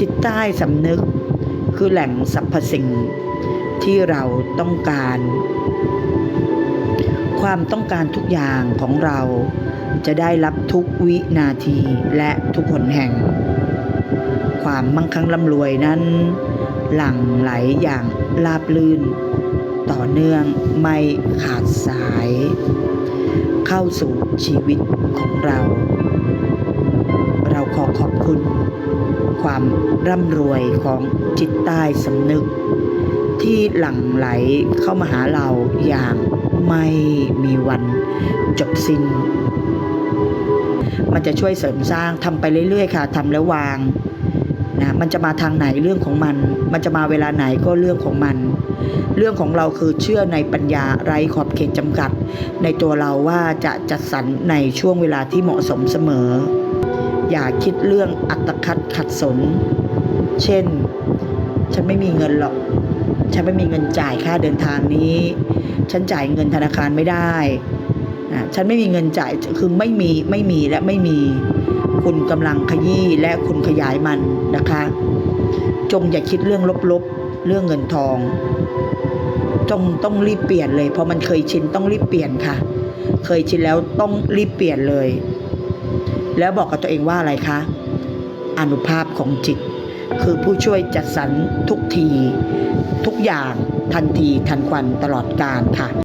จิตใต้สำนึก คือแหล่งสรรพสิ่งที่เราต้องการ ความต้องการทุกอย่างของเราจะได้รับทุกวินาทีและทุกหนแห่ง ความมั่งคั่งร่ำรวยนั้น หลั่งไหลอย่างราบลื่น ต่อเนื่องไม่ขาดสาย เข้าสู่ชีวิตของเรา ความร่ำรวยของจิตใต้สำนึก ที่หลั่งไหลเข้ามาหาเราอย่างไม่มีวันจบสิ้น มันจะช่วยเสริมสร้างทำไปเรื่อยๆ ค่ะทำแล้ววางนะมันจะมาทางไหนเรื่องของมัน มันจะมาเวลาไหนก็เรื่องของมัน เรื่องของเราคือเชื่อในปัญญาไร้ขอบเขตจำกัด ในตัวเราว่าจะจัดสรรในช่วงเวลาที่เหมาะสมเสมอ อย่าคิดเรื่องอัตคัดขัดสน เช่น ฉันไม่มีเงินหรอก ฉันไม่มีเงินจ่ายค่าเดินทางนี้ ฉันจ่ายเงินธนาคารไม่ได้ฉันไม่มีเงินจ่ายคือไม่มีไม่มีและไม่มีคุณกำลังขยี้และคุณขยายมันนะคะ จงอย่าคิดเรื่องลบๆ เรื่องเงินทองจงต้องรีบเปลี่ยนเลยเพราะมันเคยชินต้องรีบเปลี่ยนค่ะ เคยชินแล้วต้องรีบเปลี่ยนเลย แล้วบอกกับตัวเองว่าอะไรคะ อนุภาพของจิต คือผู้ช่วยจัดสรรทุกที ทุกอย่างทันทีทันควันตลอดการค่ะ